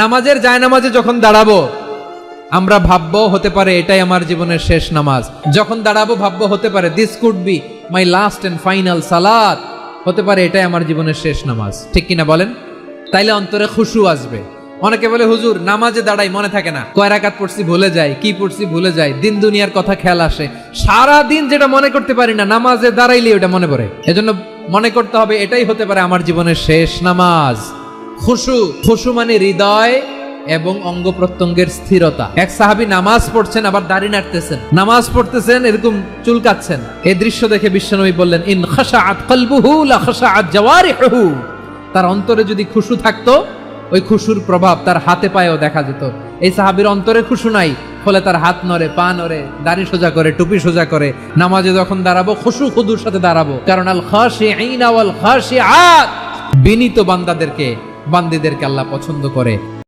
নামাজের জায়নামাজে যখন দাঁড়াবো, আমরা ভাববো হতে পারে এটাই আমার জীবনের শেষ নামাজ। যখন দাঁড়াবো, ভাববো হতে পারে this could be my last and final সালাত হতে পারে এটাই আমার জীবনের শেষ নামাজ। ঠিক কিনা বলেন? তাইলে অন্তরে খুশু আসবে। অনেকে বলে, হুজুর, নামাজে দাঁড়াই মনে থাকে না। কয় রাকাত পড়ছি ভুলে যায় কি পড়ছি ভুলে যায় দিন দুনিয়ার কথা খেয়াল আসে। সারা দিন যেটা মনে করতে পারি না, নামাজে দাঁড়াইলে ওটা মনে পড়ে। এজন্য মনে করতে হবে, এটাই হতে পারে আমার জীবনের শেষ নামাজ। খুশু খুশু মানে হৃদয় এবং অঙ্গ প্রত্যঙ্গের স্থিরতা। এক সাহাবী নামাজ পড়ছেন, আবার দাড়ি নাড়তেছেন। নামাজ পড়তেছেন, এরকম চুলকাচ্ছেন এই দৃশ্য দেখে বিশ্বনবী বললেন, ইন খাশাআত কলবুহু লা খাশাআত জাওয়ারিহুহু। তার অন্তরে যদি খুশু থাকতো, ওই খুশুর প্রভাব তার হাতে পায়েও দেখা যেত। এই সাহাবীর অন্তরে খুশু নাই, ফলে তার হাত নড়ে, পা নড়ে, দাড়ি সোজা করে, টুপি সোজা করে, নামাজে যখন দাঁড়াবো, খুশু খুদুর সাথে দাঁড়াবো। কারণ আল খাশিঈনা ওয়াল খাশিআত বিনীত বান্দাদেরকে বান্দিদেরকে আল্লাহ পছন্দ করে।